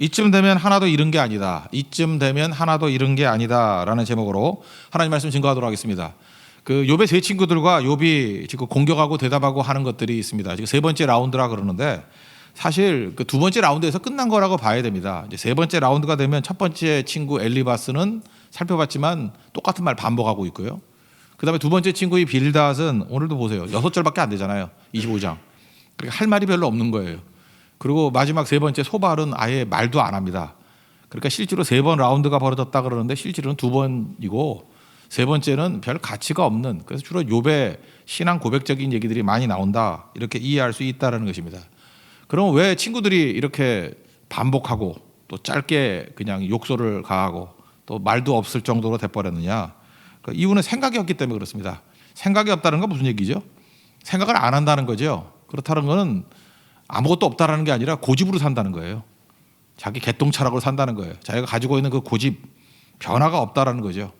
이쯤 되면 하나도 잃은 게 아니다. 이쯤 되면 하나도 잃은 게 아니다라는 제목으로 하나님 말씀 증거하도록 하겠습니다. 그 욥의 세 친구들과 욥이 지금 공격하고 대답하고 하는 것들이 있습니다. 지금 세 번째 라운드라 그러는데 사실 그 두 번째 라운드에서 끝난 거라고 봐야 됩니다. 이제 세 번째 라운드가 되면 첫 번째 친구 엘리바스는 살펴봤지만 똑같은 말 반복하고 있고요. 그다음에 두 번째 친구의 빌닷은 오늘도 보세요. 여섯 절밖에 안 되잖아요. 25장. 그러니까 할 말이 별로 없는 거예요. 그리고 마지막 세 번째 소발은 아예 말도 안 합니다. 그러니까 실제로 세 번 라운드가 벌어졌다 그러는데 실제로는 두 번이고 세 번째는 별 가치가 없는 그래서 주로 욥의 신앙 고백적인 얘기들이 많이 나온다 이렇게 이해할 수 있다라는 것입니다. 그럼 왜 친구들이 이렇게 반복하고 또 짧게 그냥 욕설을 가하고 또 말도 없을 정도로 돼버렸느냐? 그 이유는 생각이 없기 때문에 그렇습니다. 생각이 없다는 건 무슨 얘기죠? 생각을 안 한다는 거죠. 그렇다는 거는 아무것도 없다라는 게 아니라 고집으로 산다는 거예요. 자기 개똥차락으로 산다는 거예요. 자기가 가지고 있는 그 고집 변화가 없다라는 거죠.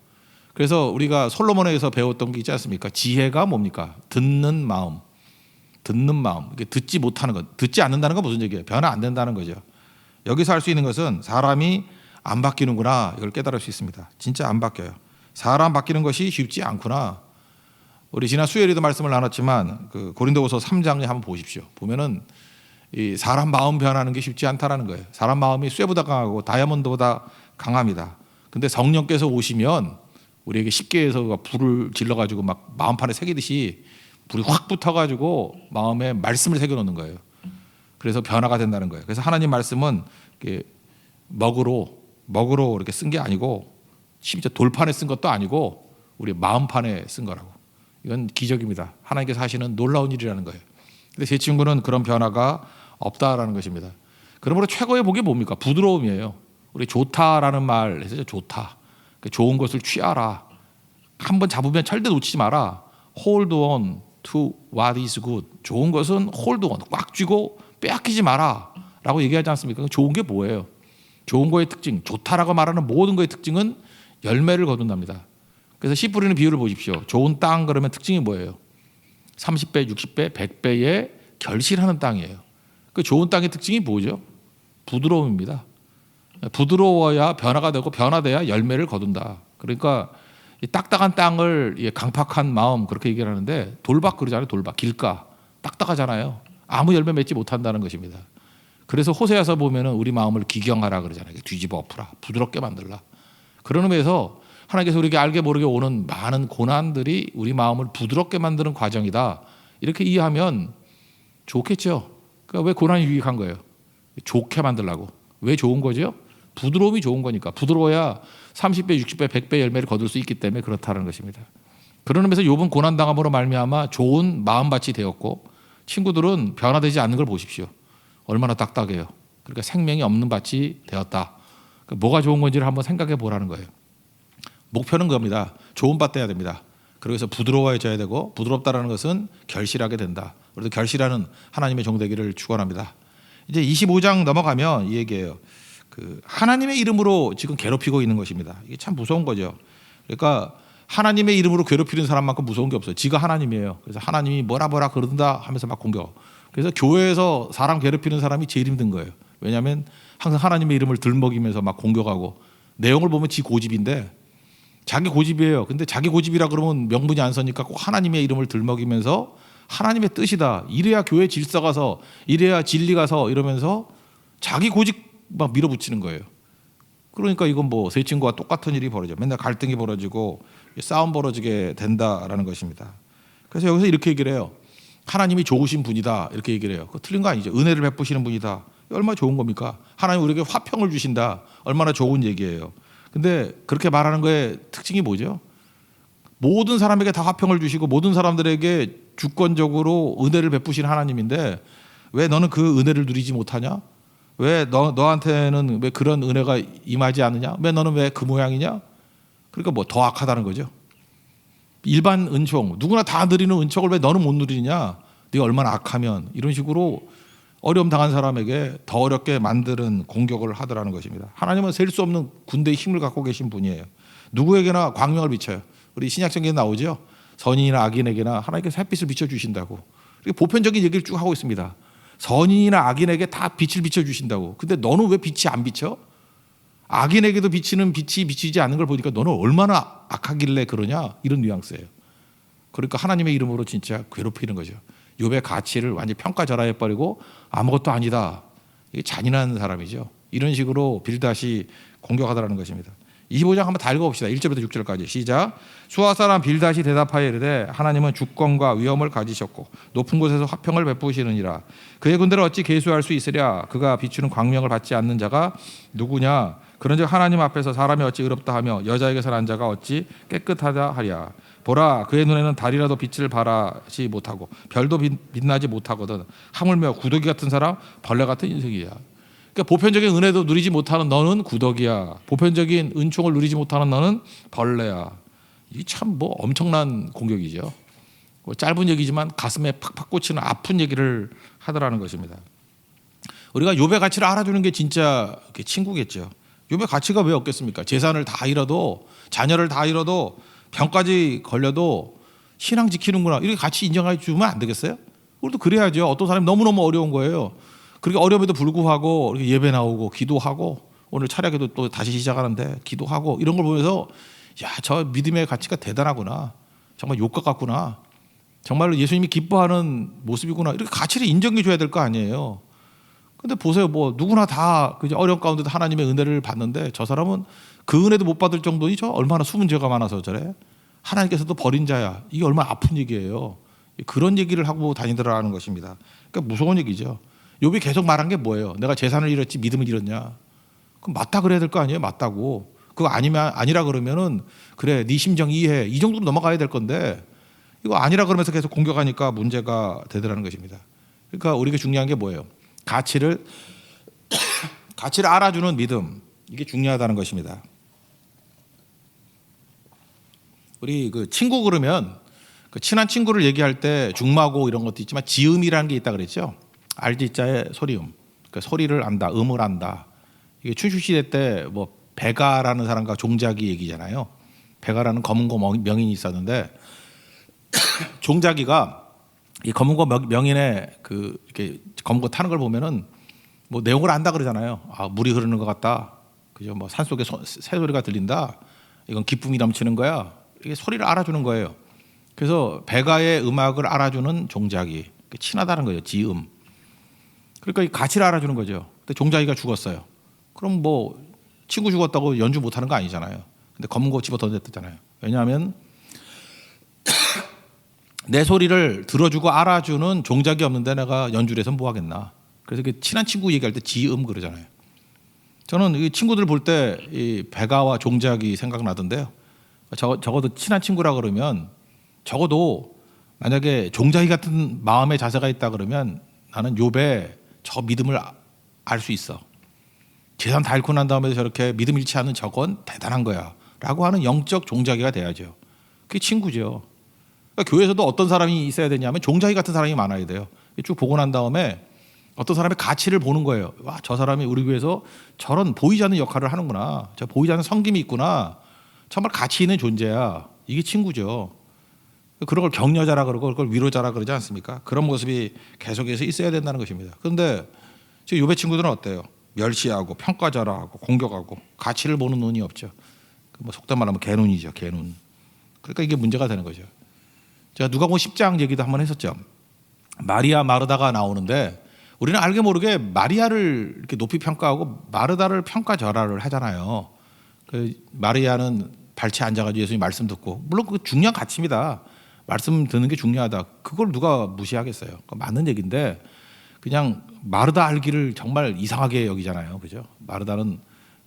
그래서 우리가 솔로몬에서 배웠던 게 있지 않습니까? 지혜가 뭡니까? 듣는 마음. 듣는 마음. 듣지 못하는 것. 듣지 않는다는 건 무슨 얘기예요? 변화 안 된다는 거죠. 여기서 할 수 있는 것은 사람이 안 바뀌는구나. 이걸 깨달을 수 있습니다. 진짜 안 바뀌어요. 사람 바뀌는 것이 쉽지 않구나. 우리 지난 수요일에도 말씀을 나눴지만 그 고린도후서 3장에 한번 보십시오. 보면은 이 사람 마음 변하는 게 쉽지 않다라는 거예요. 사람 마음이 쇠보다 강하고 다이아몬드보다 강합니다. 근데 성령께서 오시면 우리에게 쉽게 해서 불을 질러 가지고 막 마음판에 새기듯이 불이 확 붙어 가지고 마음에 말씀을 새겨 놓는 거예요. 그래서 변화가 된다는 거예요. 그래서 하나님 말씀은 먹으로 먹으로 이렇게 쓴 게 아니고 심지어 돌판에 쓴 것도 아니고 우리 마음판에 쓴 거라고. 이건 기적입니다. 하나님께서 하시는 놀라운 일이라는 거예요. 근데 제 친구는 그런 변화가 없다라는 것입니다. 그러므로 최고의 복이 뭡니까? 부드러움이에요. 우리 좋다라는 말 해서 좋다. 그 좋은 것을 취하라. 한번 잡으면 절대 놓치지 마라. Hold on to what is good. 좋은 것은 hold on. 꽉 쥐고 빼앗기지 마라. 라고 얘기하지 않습니까? 좋은 게 뭐예요? 좋은 거의 특징, 좋다라고 말하는 모든 거의 특징은 열매를 거둔답니다. 그래서 씨 뿌리는 비율을 보십시오. 좋은 땅 그러면 특징이 뭐예요? 30배, 60배, 100배의 결실하는 땅이에요. 그 좋은 땅의 특징이 뭐죠? 부드러움입니다. 부드러워야 변화가 되고 변화돼야 열매를 거둔다. 그러니까 이 딱딱한 땅을 이 강팍한 마음 그렇게 얘기를 하는데 돌박 그러잖아요. 돌박 길가 딱딱하잖아요. 아무 열매 맺지 못한다는 것입니다. 그래서 호세아서 보면은 우리 마음을 기경하라 그러잖아요. 뒤집어 엎으라, 부드럽게 만들라. 그런 의미에서 하나님께서 우리에게 알게 모르게 오는 많은 고난들이 우리 마음을 부드럽게 만드는 과정이다. 이렇게 이해하면 좋겠죠. 그러니까 왜 고난이 유익한 거예요? 좋게 만들라고. 왜 좋은 거죠? 부드러움이 좋은 거니까. 부드러워야 30배, 60배, 100배 열매를 거둘 수 있기 때문에 그렇다는 것입니다. 그런 의미에서 욥은 고난 당함으로 말미암아 좋은 마음밭이 되었고 친구들은 변화되지 않는 걸 보십시오. 얼마나 딱딱해요. 그러니까 생명이 없는 밭이 되었다. 그러니까 뭐가 좋은 건지를 한번 생각해 보라는 거예요. 목표는 그겁니다. 좋은 밭 돼야 됩니다. 그래서 부드러워져야 되고 부드럽다라는 것은 결실하게 된다. 그래서 결실하는 하나님의 종되기를 축원합니다. 이제 25장 넘어가면 이 얘기예요. 그 하나님의 이름으로 지금 괴롭히고 있는 것입니다. 이게 참 무서운 거죠. 그러니까 하나님의 이름으로 괴롭히는 사람만큼 무서운 게 없어요. 지가 하나님이에요. 그래서 하나님이 뭐라 뭐라 그런다 하면서 막 공격. 그래서 교회에서 사람 괴롭히는 사람이 제일 힘든 거예요. 왜냐하면 항상 하나님의 이름을 들먹이면서 막 공격하고 내용을 보면 지 고집인데 자기 고집이에요. 근데 자기 고집이라 그러면 명분이 안 서니까 꼭 하나님의 이름을 들먹이면서 하나님의 뜻이다. 이래야 교회 질서 가 서, 이래야 진리 가 서 이러면서 자기 고집 막 밀어붙이는 거예요. 그러니까 이건 뭐 세 친구와 똑같은 일이 벌어져. 맨날 갈등이 벌어지고 싸움 벌어지게 된다라는 것입니다. 그래서 여기서 이렇게 얘기를 해요. 하나님이 좋으신 분이다. 이렇게 얘기를 해요. 그 틀린 거 아니죠. 은혜를 베푸시는 분이다. 얼마나 좋은 겁니까? 하나님 우리에게 화평을 주신다. 얼마나 좋은 얘기예요. 근데 그렇게 말하는 거의 특징이 뭐죠? 모든 사람에게 다 화평을 주시고 모든 사람들에게 주권적으로 은혜를 베푸신 하나님인데 왜 너는 그 은혜를 누리지 못하냐? 왜 너, 너한테는 왜 그런 은혜가 임하지 않느냐? 왜 너는 왜 그 모양이냐? 그러니까 뭐 더 악하다는 거죠. 일반 은총 누구나 다 누리는 은총을 왜 너는 못 누리냐? 네가 얼마나 악하면 이런 식으로 어려움 당한 사람에게 더 어렵게 만드는 공격을 하더라는 것입니다. 하나님은 셀 수 없는 군대의 힘을 갖고 계신 분이에요. 누구에게나 광명을 비춰요. 우리 신약 성경에 나오죠. 선인이나 악인에게나 하나님께서 햇빛을 비춰 주신다고. 보편적인 얘기를 쭉 하고 있습니다. 선인이나 악인에게 다 빛을 비춰 주신다고. 근데 너는 왜 빛이 안 비쳐? 악인에게도 비치는 빛이 비치지 않는 걸 보니까 너는 얼마나 악하길래 그러냐 이런 뉘앙스예요. 그러니까 하나님의 이름으로 진짜 괴롭히는 거죠. 욥의 가치를 완전 히 평가절하해 버리고 아무것도 아니다. 이게 잔인한 사람이죠. 이런 식으로 빌다시 공격하더라는 것입니다. 25장 한번 다 읽어봅시다. 1절부터 6절까지 시작. 수아 사람 빌다시 대답하여 이르되 하나님은 주권과 위엄을 가지셨고 높은 곳에서 화평을 베푸시느니라. 그의 군대를 어찌 계수할 수 있으랴. 그가 비추는 광명을 받지 않는 자가 누구냐. 그런즉 하나님 앞에서 사람이 어찌 의롭다 하며 여자에게 난 자가 어찌 깨끗하다 하랴. 보라 그의 눈에는 달이라도 빛을 발하지 못하고 별도 빛- 빛나지 못하거든 하물며 구더기 같은 사람 벌레 같은 인생이야. 그러니까 보편적인 은혜도 누리지 못하는 너는 구덕이야. 보편적인 은총을 누리지 못하는 너는 벌레야. 이 참 뭐 엄청난 공격이죠. 뭐 짧은 얘기지만 가슴에 팍팍 꽂히는 아픈 얘기를 하더라는 것입니다. 우리가 욥의 가치를 알아주는 게 진짜 친구겠죠. 욥의 가치가 왜 없겠습니까? 재산을 다 잃어도 자녀를 다 잃어도 병까지 걸려도 신앙 지키는구나 이렇게 같이 인정해 주면 안 되겠어요? 우리도 그래야죠. 어떤 사람이 너무너무 어려운 거예요. 그렇게 어려움에도 불구하고 예배 나오고 기도하고 오늘 차례에도 또 다시 시작하는데 기도하고 이런 걸 보면서 야 저 믿음의 가치가 대단하구나 정말 욕과 같구나 정말로 예수님이 기뻐하는 모습이구나 이렇게 가치를 인정해 줘야 될 거 아니에요. 근데 보세요 뭐 누구나 다 그저 어려운 가운데도 하나님의 은혜를 받는데 저 사람은 그 은혜도 못 받을 정도니 저 얼마나 숨은 죄가 많아서 저래 하나님께서도 버린 자야 이게 얼마나 아픈 얘기예요. 그런 얘기를 하고 다니더라는 것입니다. 그러니까 무서운 얘기죠. 욥이 계속 말한 게 뭐예요? 내가 재산을 잃었지 믿음을 잃었냐? 그럼 맞다 그래야 될 거 아니에요? 맞다고. 그거 아니면 아니라 그러면은 그래 네 심정 이해해 이 정도로 넘어가야 될 건데 이거 아니라 그러면서 계속 공격하니까 문제가 되더라는 것입니다. 그러니까 우리가 중요한 게 뭐예요? 가치를 가치를 알아주는 믿음 이게 중요하다는 것입니다. 우리 그 친구 그러면 그 친한 친구를 얘기할 때 중마고 이런 것도 있지만 지음이라는 게 있다 그랬죠. 알지자의 소리음. 그 소리를 안다, 음을 안다. 이게 춘추 시대 때 뭐 배가라는 사람과 종자기 얘기잖아요. 배가라는 검은고 명- 명인이 있었는데 종자기가 이 검은고 명- 명인의 그 이렇게 검은고 타는 걸 보면은 뭐 내용을 안다 그러잖아요. 아 물이 흐르는 것 같다. 그죠? 뭐 산속에 소- 새 소리가 들린다. 이건 기쁨이 넘치는 거야. 이게 소리를 알아주는 거예요. 그래서 배가의 음악을 알아주는 종자기 친하다는 거예요. 지음. 그러니까 이 가치를 알아주는 거죠. 근데 종자기가 죽었어요. 그럼 뭐 친구 죽었다고 연주 못하는 거 아니잖아요. 근데 검은 거 집어 던졌잖아요. 왜냐하면 내 소리를 들어주고 알아주는 종작이 없는데 내가 연주를 해서 뭐 하겠나. 그래서 그 친한 친구 얘기할 때 지음 그러잖아요. 저는 이 친구들 볼 때 이 배가와 종작이 생각나던데요. 적, 적어도 친한 친구라 그러면 적어도 만약에 종자기 같은 마음의 자세가 있다 그러면 나는 요배 저 믿음을 알 수 있어. 재산 다 잃고 난 다음에 저렇게 믿음 잃지 않는 저건 대단한 거야. 라고 하는 영적 종자기가 돼야죠. 그게 친구죠. 그러니까 교회에서도 어떤 사람이 있어야 되냐면 종자기 같은 사람이 많아야 돼요. 쭉 보고 난 다음에 어떤 사람의 가치를 보는 거예요. 와, 저 사람이 우리 교회에서 저런 보이지 않는 역할을 하는구나. 저 보이지 않는 성김이 있구나. 정말 가치 있는 존재야. 이게 친구죠. 그런 걸 격려자라 그러고 그걸 위로자라 그러지 않습니까? 그런 모습이 계속해서 있어야 된다는 것입니다. 그런데 지금 요배 친구들은 어때요? 멸시하고 평가자라 하고 공격하고 가치를 보는 눈이 없죠. 그뭐 속된 말하면 개눈이죠, 개눈. 그러니까 이게 문제가 되는 거죠. 제가 누가복음 10장 얘기도 한번 했었죠. 마리아 마르다가 나오는데 우리는 알게 모르게 마리아를 이렇게 높이 평가하고 마르다를 평가절하를 하잖아요. 그 마리아는 발치 앉아가지고 예수님 말씀 듣고 물론 그 중요한 가치입니다. 말씀 듣는 게 중요하다. 그걸 누가 무시하겠어요. 맞는 얘기인데 그냥 마르다 알기를 정말 이상하게 여기잖아요. 그죠? 마르다는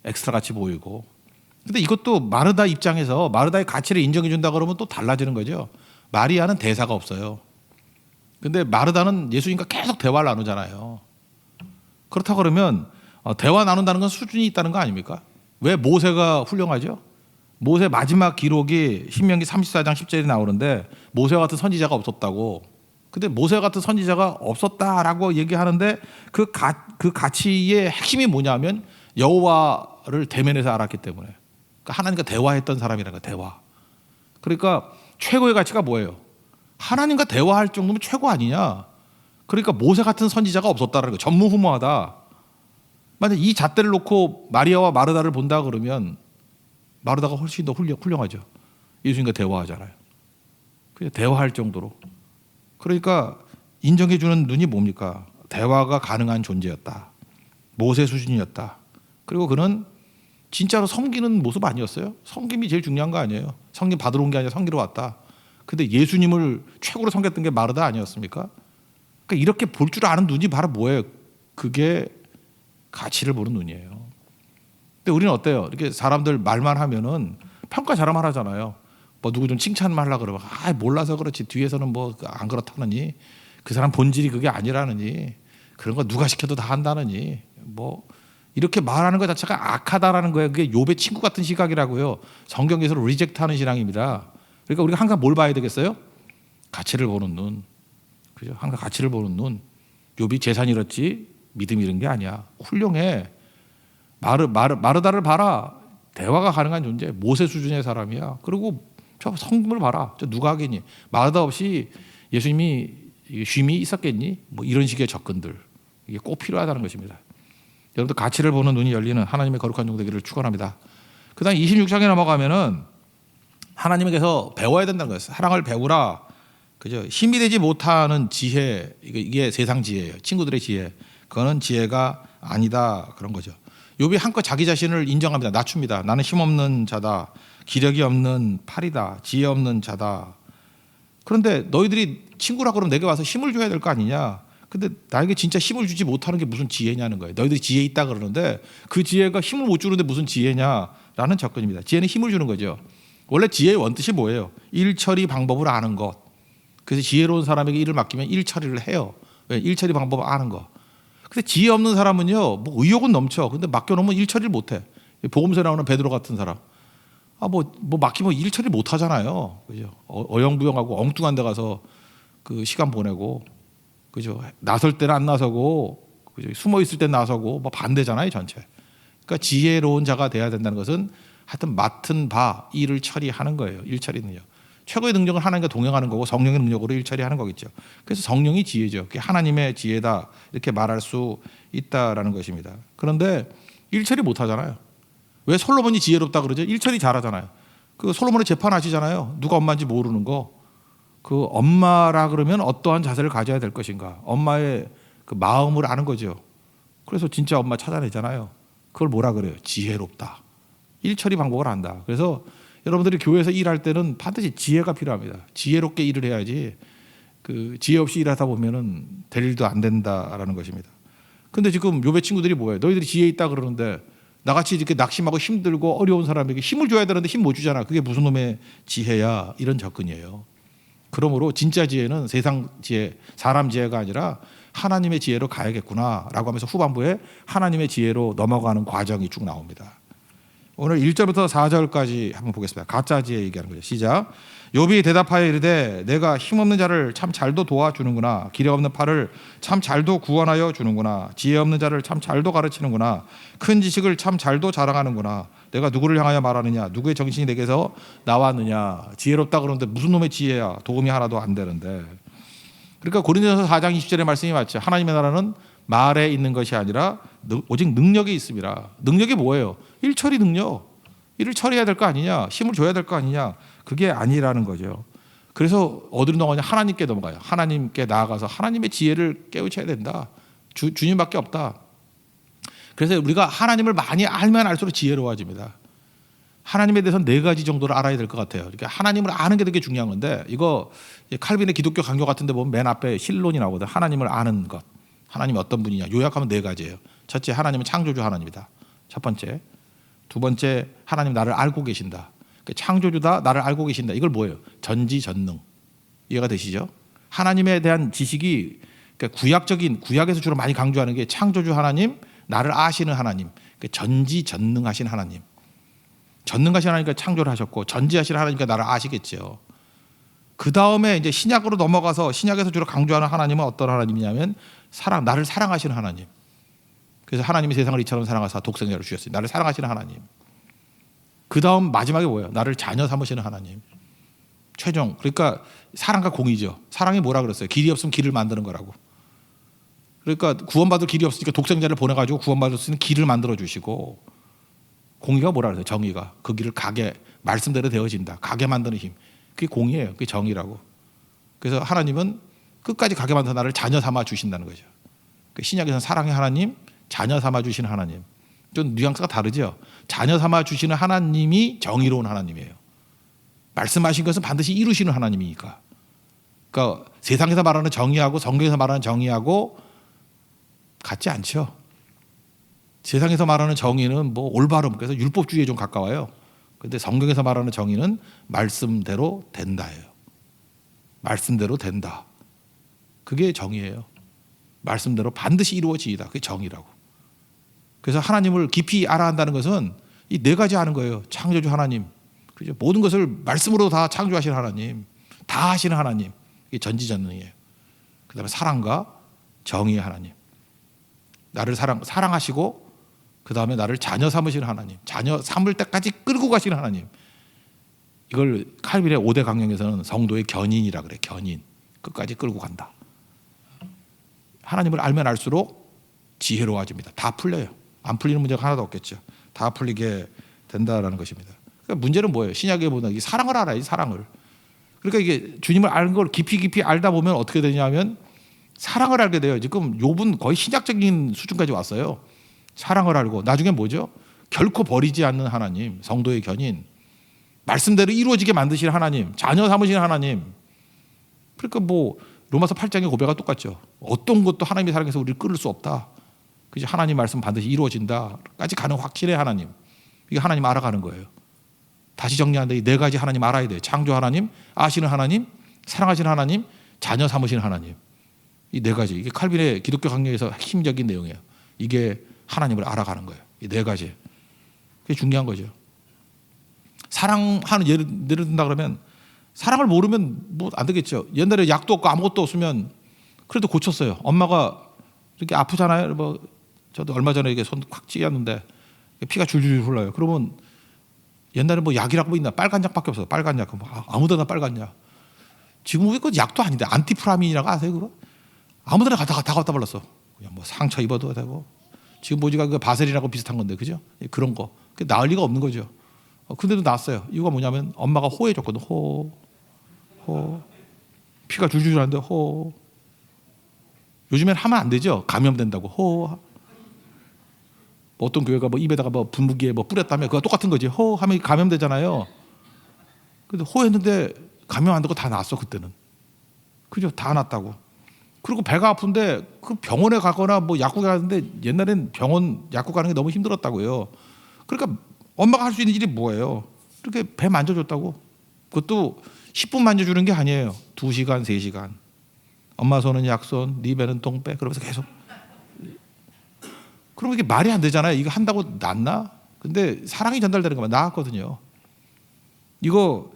엑스트라 같이 보이고. 근데 이것도 마르다 입장에서 마르다의 가치를 인정해 준다 그러면 또 달라지는 거죠. 마리아는 대사가 없어요. 근데 마르다는 예수님과 계속 대화를 나누잖아요. 그렇다 그러면 어, 대화 나눈다는 건 수준이 있다는 거 아닙니까? 왜 모세가 훌륭하죠? 모세 마지막 기록이 신명기 34장 10절에 나오는데 모세 같은 선지자가 없었다고. 근데 모세 같은 선지자가 없었다라고 얘기하는데 그, 가, 그 가치의 핵심이 뭐냐면 여호와를 대면해서 알았기 때문에. 그러니까 하나님과 대화했던 사람이라는 거야, 대화. 그러니까 최고의 가치가 뭐예요? 하나님과 대화할 정도면 최고 아니냐? 그러니까 모세 같은 선지자가 없었다라는 거 전무후무하다. 만약 이 잣대를 놓고 마리아와 마르다를 본다 그러면 마르다가 훨씬 더 훌륭, 훌륭하죠. 예수님과 대화하잖아요. 그냥 대화할 정도로. 그러니까 인정해 주는 눈이 뭡니까? 대화가 가능한 존재였다. 모세 수준이었다. 그리고 그는 진짜로 섬기는 모습 아니었어요? 섬김이 제일 중요한 거 아니에요? 섬김 받으러 온 게 아니라 섬기러 왔다. 근데 예수님을 최고로 섬겼던 게 마르다 아니었습니까? 그러니까 이렇게 볼 줄 아는 눈이 바로 뭐예요? 그게 가치를 보는 눈이에요. 근데 우리는 어때요? 이렇게 사람들 말만 하면은 평가 잘하면 하잖아요. 뭐 누구 좀 칭찬만 하려 그러면 아 몰라서 그렇지 뒤에서는 뭐 안 그렇다느니 그 사람 본질이 그게 아니라느니 그런 거 누가 시켜도 다 한다느니 뭐 이렇게 말하는 것 자체가 악하다라는 거예요. 그게 욥의 친구 같은 시각이라고요. 성경에서 리젝트하는 신앙입니다. 그러니까 우리가 항상 뭘 봐야 되겠어요? 가치를 보는 눈. 그죠? 항상 가치를 보는 눈. 욥이 재산 잃었지 믿음 잃은 게 아니야. 훌륭해. 마르 마르 마르다를 봐라. 대화가 가능한 존재. 모세 수준의 사람이야. 그리고 저 성금을 봐라. 저 누가 하겠니? 마르다 없이 예수님이 쉼이 있었겠니? 뭐 이런 식의 접근들 이게 꼭 필요하다는 것입니다. 여러분들 가치를 보는 눈이 열리는 하나님의 거룩한 종 되기를 축원합니다. 그다음 26장에 넘어가면은 하나님에게서 배워야 된다는 거예요. 사랑을 배우라. 그죠? 힘이 되지 못하는 지혜 이게 세상 지혜예요. 친구들의 지혜. 그거는 지혜가 아니다 그런 거죠. 욥이 한껏 자기 자신을 인정합니다. 낮춥니다. 나는 힘없는 자다. 기력이 없는 팔이다. 지혜 없는 자다. 그런데 너희들이 친구라 그러면 내게 와서 힘을 줘야 될 거 아니냐? 근데 나에게 진짜 힘을 주지 못하는 게 무슨 지혜냐는 거예요. 너희들이 지혜 있다 그러는데 그 지혜가 힘을 못 주는데 무슨 지혜냐라는 접근입니다. 지혜는 힘을 주는 거죠. 원래 지혜의 원뜻이 뭐예요? 일 처리 방법을 아는 것. 그래서 지혜로운 사람에게 일을 맡기면 일 처리를 해요. 왜? 일 처리 방법을 아는 거. 근데 지혜 없는 사람은요, 뭐 의욕은 넘쳐. 근데 맡겨놓으면 일 처리를 못 해. 보험세 나오는 베드로 같은 사람. 아, 뭐, 뭐 맡기면 일 처리 못 하잖아요. 그죠? 어- 어영부영하고 엉뚱한 데 가서 그 시간 보내고, 그죠? 나설 때는 안 나서고, 그죠? 숨어 있을 때 나서고, 뭐 반대잖아요, 전체. 그러니까 지혜로운 자가 돼야 된다는 것은 하여튼 맡은 바 일을 처리하는 거예요. 일 처리는요. 최고의 능력은 하나님과 동행하는 거고 성령의 능력으로 일 처리하는 거겠죠. 그래서 성령이 지혜죠. 그게 하나님의 지혜다 이렇게 말할 수 있다라는 것입니다. 그런데 일 처리 못 하잖아요. 왜 솔로몬이 지혜롭다 그러죠? 일 처리 잘하잖아요. 그 솔로몬의 재판하시잖아요. 누가 엄마인지 모르는 거. 그 엄마라 그러면 어떠한 자세를 가져야 될 것인가? 엄마의 그 마음을 아는 거죠. 그래서 진짜 엄마 찾아내잖아요. 그걸 뭐라 그래요? 지혜롭다. 일 처리 방법을 안다. 그래서 여러분들이 교회에서 일할 때는 반드시 지혜가 필요합니다. 지혜롭게 일을 해야지 그 지혜 없이 일하다 보면은 될 일도 안 된다라는 것입니다. 근데 지금 요배 친구들이 뭐예요? 너희들이 지혜 있다 그러는데 나같이 이렇게 낙심하고 힘들고 어려운 사람에게 힘을 줘야 되는데 힘 못 주잖아. 그게 무슨 놈의 지혜야? 이런 접근이에요. 그러므로 진짜 지혜는 세상 지혜, 사람 지혜가 아니라 하나님의 지혜로 가야겠구나라고 하면서 후반부에 하나님의 지혜로 넘어가는 과정이 쭉 나옵니다. 오늘 1절부터 4절까지 한번 보겠습니다. 가짜 지혜 얘기하는 거죠. 시작. 욥이 대답하여 이르되 내가 힘없는 자를 참 잘도 도와주는구나. 기력 없는 팔을 참 잘도 구원하여 주는구나. 지혜 없는 자를 참 잘도 가르치는구나. 큰 지식을 참 잘도 자랑하는구나. 내가 누구를 향하여 말하느냐? 누구의 정신이 내게서 나왔느냐? 지혜롭다 그러는데 무슨 놈의 지혜야? 도움이 하나도 안 되는데. 그러니까 고린도전서 4장 20절의 말씀이 맞죠. 하나님의 나라는 말에 있는 것이 아니라 능- 오직 능력에 있습니다. 능력이 뭐예요? 일 처리 능력. 일을 처리해야 될 거 아니냐? 힘을 줘야 될 거 아니냐? 그게 아니라는 거죠. 그래서 어디로 넘어가냐? 하나님께 넘어가요. 하나님께 나아가서 하나님의 지혜를 깨우쳐야 된다. 주, 주님밖에 없다. 그래서 우리가 하나님을 많이 알면 알수록 지혜로워집니다. 하나님에 대해서 네 가지 정도를 알아야 될 것 같아요. 그러니까 하나님을 아는 게 되게 중요한 건데 이거 칼빈의 기독교 강교 같은 데 보면 맨 앞에 실론이 나오거든. 하나님을 아는 것. 하나님이 어떤 분이냐. 요약하면 네 가지예요. 첫째, 하나님은 창조주 하나님이다. 첫 번째. 두 번째, 하나님 나를 알고 계신다. 그 창조주다, 나를 알고 계신다. 이걸 뭐예요? 전지전능. 이해가 되시죠? 하나님에 대한 지식이 그러니까 구약적인 구약에서 주로 많이 강조하는 게 창조주 하나님, 나를 아시는 하나님, 그 전지전능하신 하나님. 전능하신 하나님과 창조를 하셨고 전지하신 하나님과 나를 아시겠죠. 그 다음에 이제 신약으로 넘어가서 신약에서 주로 강조하는 하나님은 어떤 하나님이냐면 사랑 나를 사랑하시는 하나님. 그래서 하나님이 세상을 이처럼 사랑하사 독생자를 주셨어요. 나를 사랑하시는 하나님. 그 다음 마지막에 뭐예요? 나를 자녀 삼으시는 하나님. 최종 그러니까 사랑과 공의죠. 사랑이 뭐라 그랬어요? 길이 없으면 길을 만드는 거라고. 그러니까 구원받을 길이 없으니까 독생자를 보내가지고 구원받을 수 있는 길을 만들어 주시고 공의가 뭐라 그래요? 정의가 그 길을 가게 말씀대로 되어진다. 가게 만드는 힘. 그게 공의예요. 그게 정의라고. 그래서 하나님은 끝까지 가게 만든 나를 자녀 삼아 주신다는 거죠. 그 신약에서는 사랑의 하나님, 자녀 삼아 주시는 하나님. 좀 뉘앙스가 다르죠. 자녀 삼아 주시는 하나님이 정의로운 하나님이에요. 말씀하신 것은 반드시 이루시는 하나님이니까. 그러니까 세상에서 말하는 정의하고 성경에서 말하는 정의하고 같지 않죠. 세상에서 말하는 정의는 뭐 올바름 그래서 율법주의에 좀 가까워요. 근데 성경에서 말하는 정의는 말씀대로 된다예요. 말씀대로 된다. 그게 정의예요. 말씀대로 반드시 이루어지이다. 그게 정의라고. 그래서 하나님을 깊이 알아 한다는 것은 이 네 가지 아는 거예요. 창조주 하나님. 그죠? 모든 것을 말씀으로 다 창조하시는 하나님. 다 하시는 하나님. 이게 전지전능이에요. 그 다음에 사랑과 정의의 하나님. 나를 사랑 사랑하시고 그 다음에 나를 자녀 삼으시는 하나님. 자녀 삼을 때까지 끌고 가시는 하나님. 이걸 칼빈의 5대 강령에서는 성도의 견인이라 그래. 견인. 끝까지 끌고 간다. 하나님을 알면 알수록 지혜로워집니다. 다 풀려요. 안 풀리는 문제가 하나도 없겠죠. 다 풀리게 된다라는 것입니다. 그러니까 문제는 뭐예요? 신약에 보면 이 사랑을 알아야지 사랑을. 그러니까 이게 주님을 아는 걸 깊이 깊이 알다 보면 어떻게 되냐면 사랑을 알게 돼요. 지금 욥은 거의 신약적인 수준까지 왔어요. 사랑을 알고 나중에 뭐죠? 결코 버리지 않는 하나님, 성도의 견인, 말씀대로 이루어지게 만드시는 하나님, 자녀 삼으시는 하나님. 그러니까 뭐 로마서 8장의 고백과 똑같죠. 어떤 것도 하나님의 사랑에서 우리를 끌을 수 없다. 그지 하나님 말씀 반드시 이루어진다까지 가는 확신의 하나님. 이게 하나님 알아가는 거예요. 다시 정리하는데 이네 가지 하나님 알아야 돼요. 창조 하나님, 아시는 하나님, 사랑하시는 하나님, 자녀 삼으시는 하나님. 이 네 가지. 이게 칼빈의 기독교 강령에서 핵심적인 내용이에요. 이게 하나님을 알아가는 거예요. 이 네 가지. 그게 중요한 거죠. 사랑하는 예를, 예를 든다 그러면 사랑을 모르면 뭐 안 되겠죠. 옛날에 약도 없고 아무것도 없으면 그래도 고쳤어요. 엄마가 이렇게 아프잖아요. 뭐 저도 얼마 전에 이게 손콱 찢었는데 피가 줄줄 흘러요. 그러면 옛날에 뭐 약이라고 뭐 있나 빨간 약밖에 없어요. 빨간 약. 뭐 아무데나 빨간 약. 지금 우리 그 약도 아닌데 안티프라민이라고 아세요 그거? 아무데나 갖다 다 갖다 발랐어. 그냥 뭐 상처 입어도 되고 지금 뭐지가 그 바셀이라고 비슷한 건데 그죠? 그런 거. 그 나을 리가 없는 거죠. 어, 근데도 났어요. 이유가 뭐냐면 엄마가 호해줬거든. 호, 호. 피가 줄줄 나는데 호. 요즘엔 하면 안 되죠. 감염된다고 호. 뭐 어떤 교회가 뭐 입에다가 뭐 분무기에 뭐 뿌렸다면 그거 똑같은 거지. 호 하면 감염되잖아요. 근데 호했는데 감염 안 되고 다 났어 그때는. 그죠? 다 났다고. 그리고 배가 아픈데 그 병원에 가거나 뭐 약국에 가는데 옛날엔 병원 약국 가는 게 너무 힘들었다고요. 그러니까 엄마가 할 수 있는 일이 뭐예요? 이렇게 배 만져줬다고. 그것도 10분 만져주는 게 아니에요. 2시간, 3시간. 엄마 손은 약손, 네 배는 똥배. 그러면서 계속. 그럼 이게 말이 안 되잖아요. 이거 한다고 낫나? 근데 사랑이 전달되는 거만 나았거든요. 이거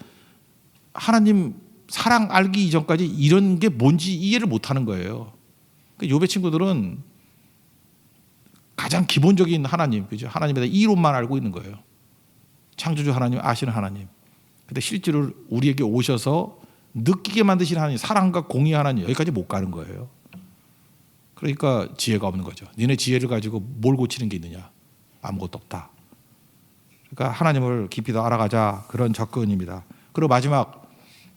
하나님 사랑 알기 이전까지 이런 게 뭔지 이해를 못 하는 거예요. 그 요배 친구들은 가장 기본적인 하나님, 그죠? 하나님에 대한 이론만 알고 있는 거예요. 창조주 하나님 아시는 하나님. 근데 실제로 우리에게 오셔서 느끼게 만드시는 하나님, 사랑과 공의 하나님 여기까지 못 가는 거예요. 그러니까 지혜가 없는 거죠. 니네 지혜를 가지고 뭘 고치는 게 있느냐? 아무것도 없다. 그러니까 하나님을 깊이 더 알아가자 그런 접근입니다. 그리고 마지막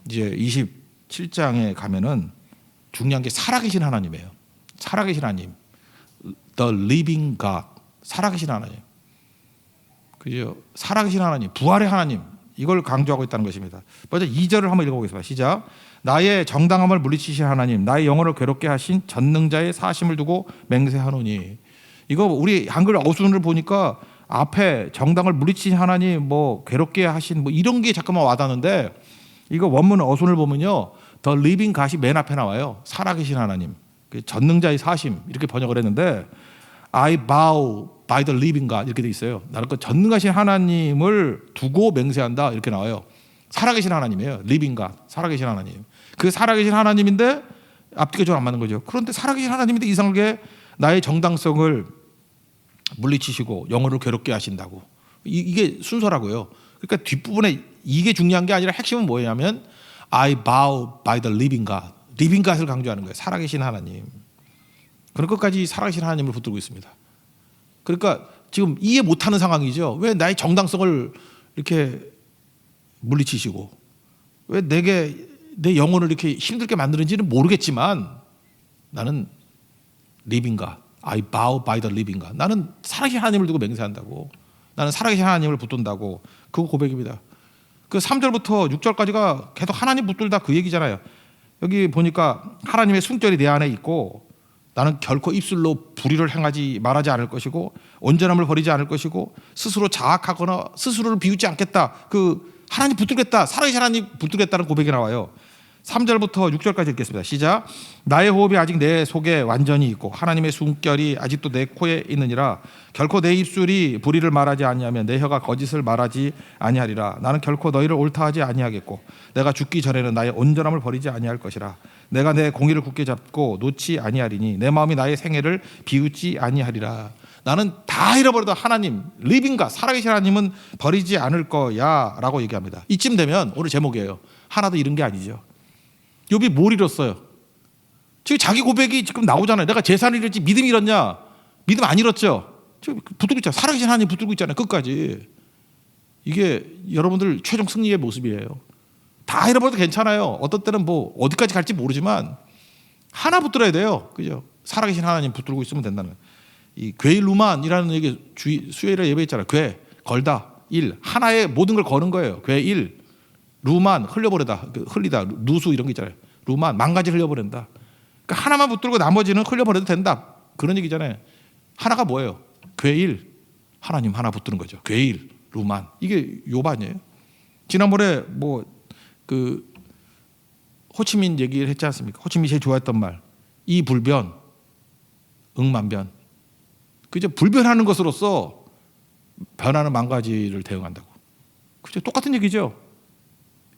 이제 27장에 가면은 중요한 게 살아계신 하나님이에요. 살아계신 하나님. The living God. 살아계신 하나님. 그죠? 살아계신 하나님, 부활의 하나님. 이걸 강조하고 있다는 것입니다. 먼저 2절을 한번 읽어보겠습니다. 시작. 나의 정당함을 물리치신 하나님, 나의 영혼을 괴롭게 하신 전능자의 사심을 두고 맹세하노니. 이거 우리 한글 어순을 보니까 앞에 정당을 물리치신 하나님, 뭐 괴롭게 하신 뭐 이런 게 잠깐만 와닿는데 이거 원문 어순을 보면요. 더 리빙 갓이 맨 앞에 나와요. 살아계신 하나님. 그 전능자의 사심 이렇게 번역을 했는데 I bow by the living God 이렇게 돼 있어요. 나는 그 전능하신 하나님을 두고 맹세한다 이렇게 나와요. 살아계신 하나님이에요. living. 살아계신 하나님. 그 살아계신 하나님인데 앞뒤가 좀 안 맞는 거죠. 그런데 살아계신 하나님인데 이상하게 나의 정당성을 물리치시고 영혼을 괴롭게 하신다고. 이, 이게 순서라고요. 그러니까 뒷부분에 이게 중요한 게 아니라 핵심은 뭐냐면 I bow by the living God. living God을 강조하는 거예요. 살아계신 하나님. 그런 것까지 살아계신 하나님을 붙들고 있습니다. 그러니까 지금 이해 못하는 상황이죠. 왜 나의 정당성을 이렇게 물리치시고 왜 내게 내 영혼을 이렇게 힘들게 만드는지는 모르겠지만 나는 리빙가 I bow by the living가 나는 살아계신 하나님을 두고 맹세한다고 나는 살아계신 하나님을 붙든다고 그거 고백입니다. 그 3절부터 6절까지가 계속 하나님 붙들다 그 얘기잖아요. 여기 보니까 하나님의 숨결이 내 안에 있고 나는 결코 입술로 불의를 행하지 말하지 않을 것이고 온전함을 버리지 않을 것이고 스스로 자학하거나 스스로를 비웃지 않겠다. 그 하나님 붙들겠다. 살아계신 하나님 붙들겠다는 고백이 나와요. 3절부터 6절까지 읽겠습니다. 시작. 나의 호흡이 아직 내 속에 완전히 있고 하나님의 숨결이 아직도 내 코에 있느니라. 결코 내 입술이 불의를 말하지 아니하며 내 혀가 거짓을 말하지 아니하리라. 나는 결코 너희를 옳다 하지 아니하겠고 내가 죽기 전에는 나의 온전함을 버리지 아니할 것이라. 내가 내 공의를 굳게 잡고 놓지 아니하리니 내 마음이 나의 생애를 비웃지 아니하리라. 나는 다 잃어버려도 하나님, 리빙가 살아계신 하나님은 버리지 않을 거야라고 얘기합니다. 이쯤 되면 오늘 제목이에요. 하나도 잃은 게 아니죠. 욥이 뭘 잃었어요? 지금 자기 고백이 지금 나오잖아요. 내가 재산을 잃었지 믿음 잃었냐? 믿음 안 잃었죠. 지금 붙들고 있잖아요. 살아계신 하나님 붙들고 있잖아요. 끝까지. 이게 여러분들 최종 승리의 모습이에요. 다 잃어버려도 괜찮아요. 어떤 때는 뭐 어디까지 갈지 모르지만 하나 붙들어야 돼요. 그죠? 살아계신 하나님 붙들고 있으면 된다는. 이 괴일루만이라는 얘기 주의 수요일에 예배했잖아요. 괴 걸다 일 하나에 모든 걸 거는 거예요. 괴일 루만 흘려버리다 그 흘리다 누수 이런 게 있잖아요. 루만 망가지 흘려버린다. 그러니까 하나만 붙들고 나머지는 흘려버려도 된다. 그런 얘기잖아요. 하나가 뭐예요? 괴일 하나님 하나 붙드는 거죠. 괴일 루만 이게 요반이에요. 지난번에 뭐 그 호치민 얘기를 했지 않습니까? 호치민이 제일 좋아했던 말. 이 불변, 응만변. 그죠? 불변하는 것으로서 변하는 망가지를 대응한다고. 그죠? 똑같은 얘기죠.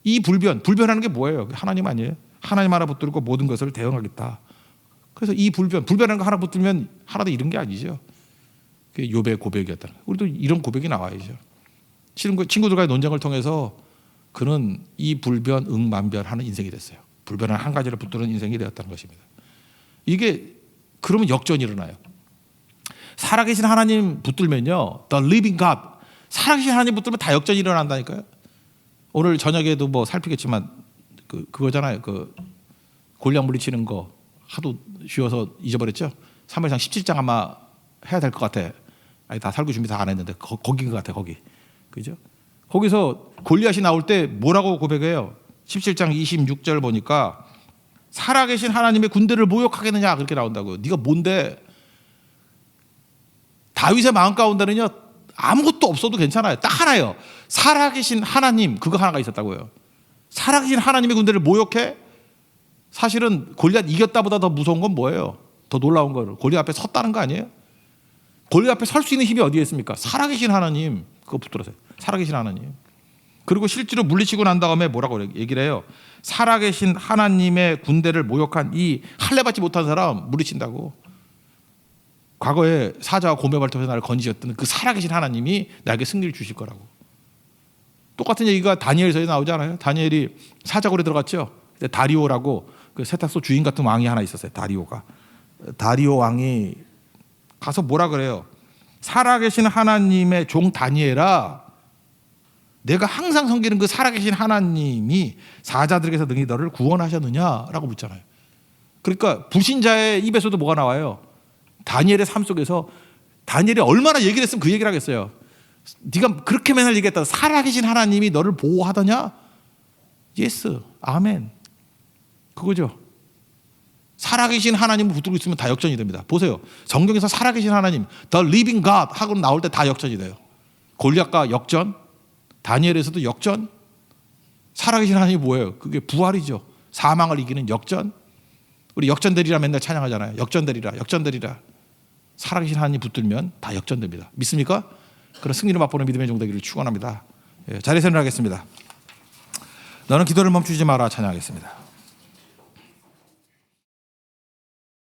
이 불변, 불변하는 게 뭐예요? 하나님 아니에요? 하나님 하나 붙들고 모든 것을 대응하겠다. 그래서 이 불변, 불변하는 거 하나 붙들면 하나도 이런 게 아니죠. 그게 욥의 고백이었다. 우리도 이런 고백이 나와야죠. 친구, 친구들과의 논쟁을 통해서 그는 이 불변, 응만변 하는 인생이 됐어요. 불변한 한 가지를 붙드는 인생이 되었다는 것입니다. 이게 그러면 역전이 일어나요. 살아계신 하나님 붙들면요, the living God, 살아계신 하나님 붙들면 다 역전이 일어난다니까요. 오늘 저녁에도 뭐 살피겠지만 그 그거잖아요. 그 골량 물리치는 거 하도 쉬워서 잊어버렸죠. 3월상 17장 아마 해야 될 것 같아. 아니 다 살고 준비 다 안 했는데 거, 거긴 것 같아 거기. 그죠? 거기서 골리앗이 나올 때 뭐라고 고백해요? 17장 26절 보니까 살아계신 하나님의 군대를 모욕하겠느냐 그렇게 나온다고요. 네가 뭔데? 다윗의 마음 가운데는요 아무것도 없어도 괜찮아요. 딱 하나요. 살아계신 하나님 그거 하나가 있었다고요. 살아계신 하나님의 군대를 모욕해? 사실은 골리앗 이겼다보다 더 무서운 건 뭐예요? 더 놀라운 거는 골리앗 앞에 섰다는 거 아니에요? 골리앗 앞에 설 수 있는 힘이 어디에 있습니까? 살아계신 하나님 그거 붙들어서요. 살아계신 하나님. 그리고 실제로 물리치고 난 다음에 뭐라고 얘기를 해요? 살아계신 하나님의 군대를 모욕한 이 할례받지 못한 사람 물리친다고. 과거에 사자와 고메발 통해서 나를 건지셨던 그 살아계신 하나님이 나에게 승리를 주실 거라고. 똑같은 얘기가 다니엘서에 나오잖아요. 다니엘이 사자굴에 들어갔죠. 근데 다리오라고 그 세탁소 주인 같은 왕이 하나 있었어요. 다리오가. 다리오 왕이 가서 뭐라 그래요? 살아계신 하나님의 종 다니엘아 내가 항상 섬기는 그 살아계신 하나님이 사자들에게서 능히 너를 구원하셨느냐라고 묻잖아요. 그러니까 불신자의 입에서도 뭐가 나와요? 다니엘의 삶 속에서 다니엘이 얼마나 얘기를 했으면 그 얘기를 하겠어요. 네가 그렇게 맨날 얘기했다. 살아계신 하나님이 너를 보호하더냐? 예스, 아멘. 그거죠. 살아계신 하나님을 붙들고 있으면 다 역전이 됩니다. 보세요. 성경에서 살아계신 하나님, the living God 하고 나올 때 다 역전이 돼요. 골리앗과 역전, 다니엘에서도 역전. 살아계신 하나님이 뭐예요? 그게 부활이죠. 사망을 이기는 역전. 우리 역전되리라 맨날 찬양하잖아요. 역전되리라, 역전되리라. 살아계신 하나님 붙들면 다 역전됩니다. 믿습니까? 그런 승리를 맛보는 믿음의 종되기를 축원합니다. 예, 자리에서 일어나겠습니다. 너는 기도를 멈추지 마라 찬양하겠습니다.